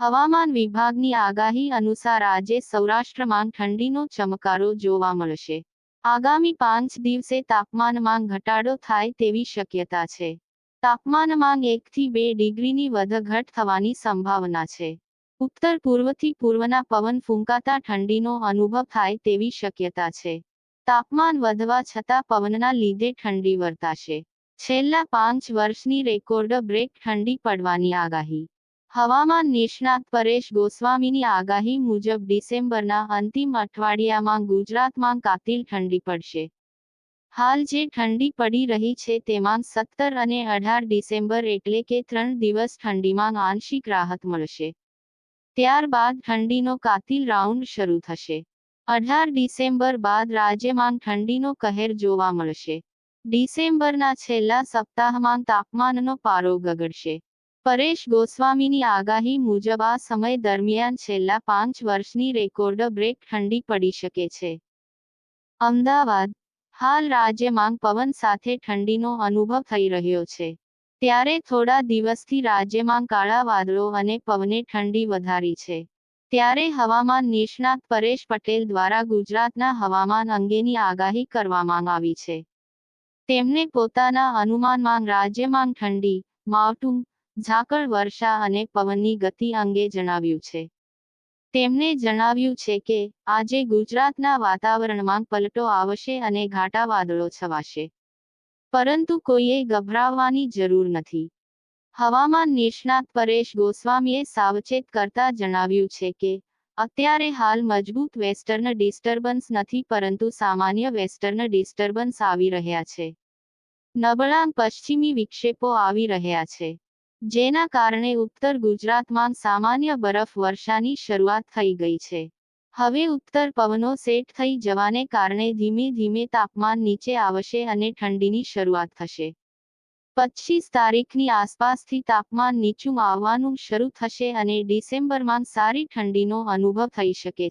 હવામાન વિભાગની આગાહી અનુસાર આજે સૌરાષ્ટ્રમાં ઠંડીનો ચમકારો જોવા મળશે. આગામી પાંચ દિવસે તાપમાનમાં ઘટાડો થાય તેવી શક્યતા છે. તાપમાનમાં એકથી બે ડિગ્રીની વધઘટ થવાની સંભાવના છે. ઉત્તર પૂર્વથી પૂર્વના પવન ફૂંકાતા ઠંડીનો અનુભવ થાય તેવી શક્યતા છે. તાપમાન વધવા છતાં પવનના લીધે ઠંડી વર્તાશે. છેલ્લા પાંચ વર્ષની રેકોર્ડ બ્રેક ઠંડી પડવાની આગાહી. હવામાન નિષ્ણાત પરેશ ગોસ્વામીની આગાહી મુજબ ડિસેમ્બરના અંતિમ અઠવાડિયામાં ગુજરાતમાં કાતિલ ઠંડી પડશે. હાલ જે ઠંડી પડી રહી છે તેમાં સત્તર અને અઢાર ડિસેમ્બર એટલે કે ત્રણ દિવસ ઠંડીમાં આંશિક રાહત મળશે. ત્યારબાદ ઠંડીનો કાતિલ રાઉન્ડ શરૂ થશે. અઢાર ડિસેમ્બર બાદ રાજ્યમાં ઠંડીનો કહેર જોવા મળશે. ડિસેમ્બરના છેલ્લા સપ્તાહમાં તાપમાનનો પારો ગગડશે. પરેશ ગોસ્વામીની આગાહી મુજબ આ સમય દરમિયાન છેલ્લા પાંચ વર્ષની રેકોર્ડ બ્રેક ઠંડી પડી શકે છે. અમદાવાદ, હાલ રાજ્યમાં પવન સાથે ઠંડીનો અનુભવ થઈ રહ્યો છે. ત્યારે થોડા દિવસથી રાજ્યમાં કાળા વાદળો અને પવને ઠંડી વધારી છે. ત્યારે હવામાન નિષ્ણાત પરેશ પટેલ દ્વારા ગુજરાતના હવામાન અંગેની આગાહી કરવામાં આવી છે. તેમણે પોતાના અનુમાનમાં રાજ્યમાં ઠંડી, માવઠું ઝાકળ વર્ષા અને પવનની ગતિ અંગે જણાવ્યું છે. તેમણે જણાવ્યું છે કે, આજે ગુજરાતના વાતાવરણમાં પલટો આવશે અને ઘાટા વાદળો છવાશે. પરંતુ કોઈએ ગભરાવવાની જરૂર નથી. હવામાન નિષ્ણાત પરેશ ગોસ્વામીએ સાવચેત કરતા જણાવ્યું છે કે, અત્યારે હાલ મજબૂત વેસ્ટર્ન ડિસ્ટર્બન્સ નથી પરંતુ સામાન્ય વેસ્ટર્ન ડિસ્ટર્બન્સ આવી રહ્યા છે. નબળા પશ્ચિમી વિક્ષેપો આવી રહ્યા છે. જેના કારણે ઉત્તર ગુજરાતમાં સામાન્ય બરફ વર્ષાની શરૂઆત થઈ ગઈ છે. હવે ઉત્તર પવનો સેટ થઈ જવાને કારણે ધીમે ધીમે તાપમાન નીચે આવશે અને ઠંડીની શરૂઆત થશે. પચીસ તારીખની આસપાસથી તાપમાન નીચું આવવાનું શરૂ થશે અને ડિસેમ્બરમાં સારી ઠંડીનો અનુભવ થઈ શકે